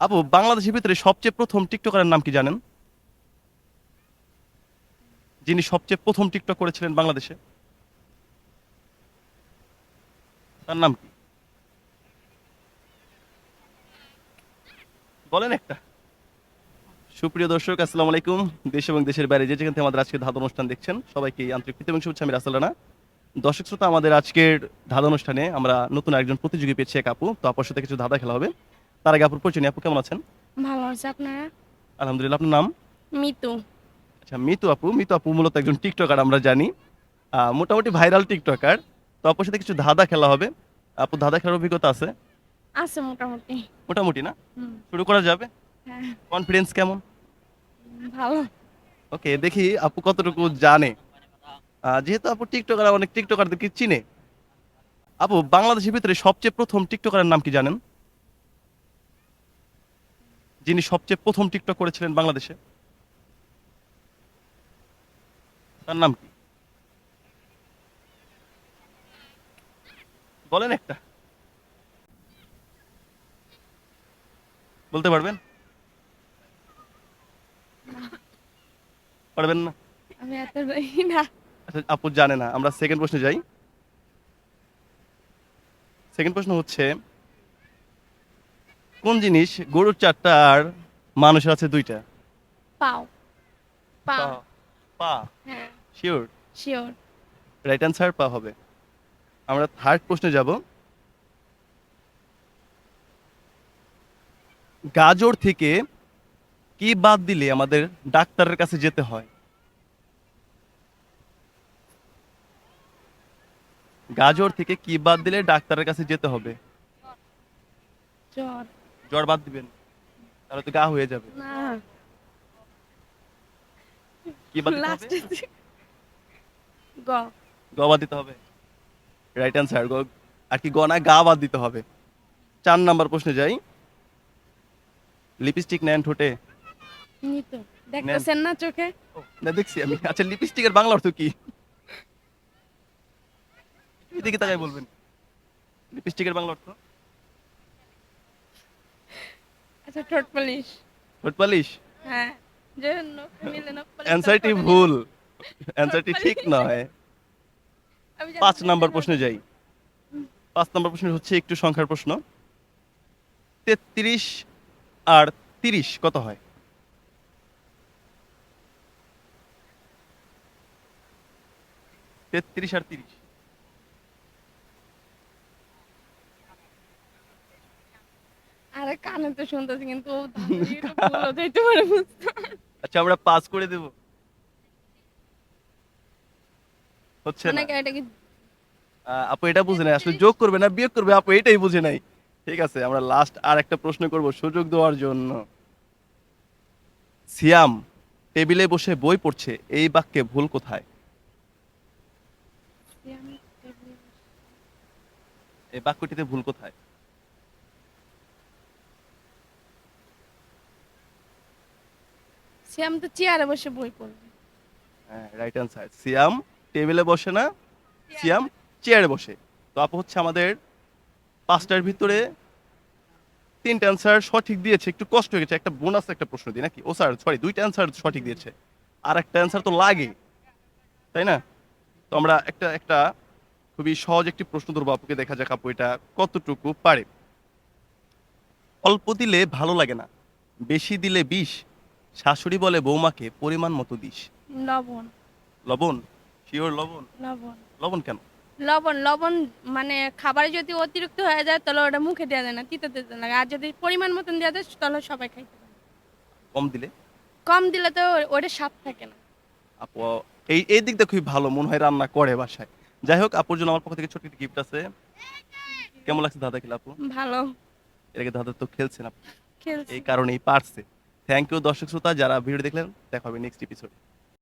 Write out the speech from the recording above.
আপু, বাংলাদেশের ভিতরে সবচেয়ে প্রথম টিকটকারের নাম কি জানেন? যিনি সবচেয়ে প্রথম টিকটক করেছিলেন বাংলাদেশে। তার নাম কি? বলেন একটা। সুপ্রিয় দর্শক, আসসালামু আলাইকুম। দেশ এবং দেশের বাইরে যে যেখান থেকে আমাদের আজকে ধাঁধা অনুষ্ঠান দেখছেন, সবাইকে আন্তরিক প্রীতি এবং শুভেচ্ছা আমি রাসেল রানা। দর্শক শ্রোতা, আমাদের আজকের ধাঁধা অনুষ্ঠানে আমরা নতুন একজন প্রতিযোগী পেয়েছি এক আপু। তো আপুর সাথে কিছু ধাঁধা খেলা হবে। তার আগে আপুর পরিচয় নিয়ে আপু কেমন আছেন? ভালো আছে আপনারা? আলহামদুলিল্লাহ আপনার নাম? মিতু। আচ্ছা মিতু আপু মিতু আপু মূলত একজন টিকটকার আমরা জানি। মোটামুটি ভাইরাল টিকটকার। তো আপুর সাথে কিছু ধাঁধা খেলা হবে। আপু ধাঁধা খেলার অভিজ্ঞতা আছে? আছে মোটামুটি। মোটামুটি না? শুরু করা যাবে? হ্যাঁ। কনফিডেন্স কেমন? ভালো। ওকে দেখি আপু কতটুকু জানে। যেহেতু আপু টিকটকার অনেক টিকটকারদেরকে চিনে। আপু বাংলাদেশের ভিতরে সবচেয়ে প্রথম টিকটকারের নাম কি জানেন? যিনি সবচেয়ে প্রথম টিকটক করেছিলেন বাংলাদেশে। তার নাম কি? বলেন একটা। বলতে পারবেন? পারবেন না? আমি এত জানি না। আচ্ছা আপু জানে না আমরা সেকেন্ড প্রশ্নে যাই। সেকেন্ড প্রশ্ন হচ্ছে কোন জিনিস গরুর চারটা আর মানুষের আছে দুইটা? পাও। পা। পা। হ্যাঁ। শিওর শিওর রাইট অ্যান্সার পা হবে। আমরা থার্ড প্রশ্নে যাব। গাজর থেকে কি বাদ দিলে আমাদের ডাক্তারের কাছে যেতে হয়? গাজর থেকে কি বাদ দিলে ডাক্তারের কাছে যেতে হবে? জ্বর। জ্বর বাদ দিবেন তাহলে তো গা হয়ে যাবে। না। কি বাদ দিতে হবে? লাস্টে গ। গ বাদ দিতে হবে? রাইট অ্যান্সার গ। আর কি গ না গা বাদ দিতে হবে। চার নাম্বার প্রশ্নে যাই। লিপস্টিক নেন ঠোঁটে। নিতু দেখতেছেন না চোখে? না দেখছি আমি। আচ্ছা লিপস্টিকের বাংলা অর্থ কি? এদিকে তাকাই বলবেন। লিপস্টিকের বাংলা অর্থ? আচ্ছা ঠোঁট পালিশ। ঠোঁট পালিশ? হ্যাঁ যে নখ মিলে নখ পালিশ অ্যান্সারটি ভুল। অ্যান্সারটি ঠিক নয়। পাঁচ নাম্বার। প্রশ্নে যাই। পাঁচ নাম্বার প্রশ্ন হচ্ছে একটু সংখ্যার প্রশ্ন। তেত্রিশ আর তিরিশ কত হয়? তেত্রিশ আর তিরিশ। আরে কানে তো শুনতেছি কিন্তু যাইতে পারে আচ্ছা আমরা পাস করে দেব। হচ্ছে না। এটা কি আপু এটা বুঝে নাই আসলে যোগ করবে না বিয়োগ করবে আপু এটাই বুঝে নাই। ঠিক আছে আমরা লাস্ট আর একটা প্রশ্ন করব সুযোগ দেওয়ার জন্য। সিয়াম টেবিলে বসে বই পড়ছে এই বাক্যে ভুল কোথায়? এই বাক্যটিতে ভুল কোথায়? শ্যাম তো চেয়ারে বসে বই পড়বে। হ্যাঁ রাইট অ্যান্সার সিয়াম টেবিলে বসে না? সিয়াম চেয়ারে বসে। তো আপু হচ্ছে আমাদের পাঁচটার ভিতরে তিনটা অ্যান্সার সঠিক দিয়েছে। একটু কষ্ট হয়ে গেছে। একটা বোনাস একটা প্রশ্ন দিই নাকি? ও স্যার সরি দুইটা অ্যান্সার সঠিক দিয়েছে। আর একটা অ্যান্সার তো লাগে। তাই না? তো আমরা একটা একটা খুবই সহজ একটি প্রশ্ন ধরবো আপুকে। দেখা যাক আপু এটা কতটুকু পারে। অল্প দিলে ভালো লাগে না। বেশি দিলে বিষ। শাশুড়ি বলে বৌমাকে পরিমাণ মতো দিস। লবণ। লবণ? শিওর লবণ? লবণ। লবণ কেন? লবণ লবণ মানে খাবারে যদি অতিরিক্ত হয়ে যায় তাহলে ওটা মুখে দেওয়া যায় না তিতে তিতে লাগে। আর যদি পরিমাণ মতন দেওয়া যায় তাহলে সবাই খাইতে পারে। কম দিলে? কম দিলে তো ওটা স্বাদ থাকে না। আপু এই এই দিকটা খুবই ভালো মনে হয় রান্না করে বাসায়। যাই হোক আপুর জন্য আমার পক্ষ থেকে ছোট একটি গিফট আছে। কেমন লাগছে দাদা খেলা আপু? ভালো। এর আগে দাদা তো খেলছেন আপু খেলছি। এই কারণেই পারছে। থ্যাংক ইউ দর্শক শ্রোতা যারা ভিডিও দেখলেন দেখা হবে নেক্সট এপিসোড